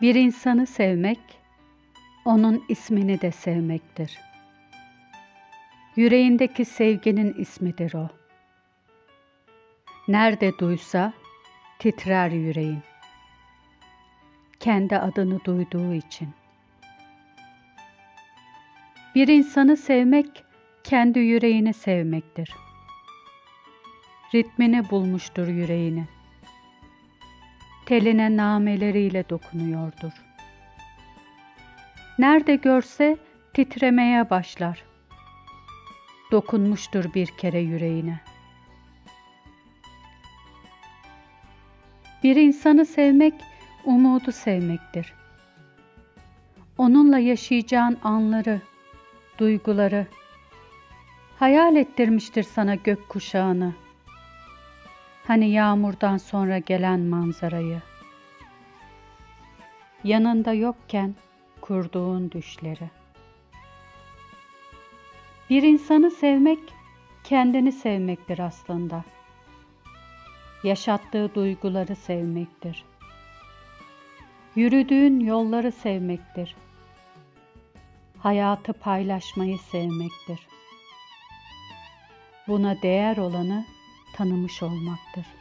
Bir insanı sevmek, onun ismini de sevmektir. Yüreğindeki sevginin ismidir o. Nerede duysa titrer yüreğin. Kendi adını duyduğu için. Bir insanı sevmek, kendi yüreğini sevmektir. Ritmini bulmuştur yüreğini. Teline nameleriyle dokunuyordur. Nerede görse titremeye başlar. Dokunmuştur bir kere yüreğine. Bir insanı sevmek, umudu sevmektir. Onunla yaşayacağın anları, duyguları, hayal ettirmiştir sana gök kuşağını. Hani yağmurdan sonra gelen manzarayı. Yanında yokken kurduğun düşleri. Bir insanı sevmek kendini sevmektir aslında. Yaşattığı duyguları sevmektir. Yürüdüğün yolları sevmektir. Hayatı paylaşmayı sevmektir. Buna değer olanı tanımış olmaktır.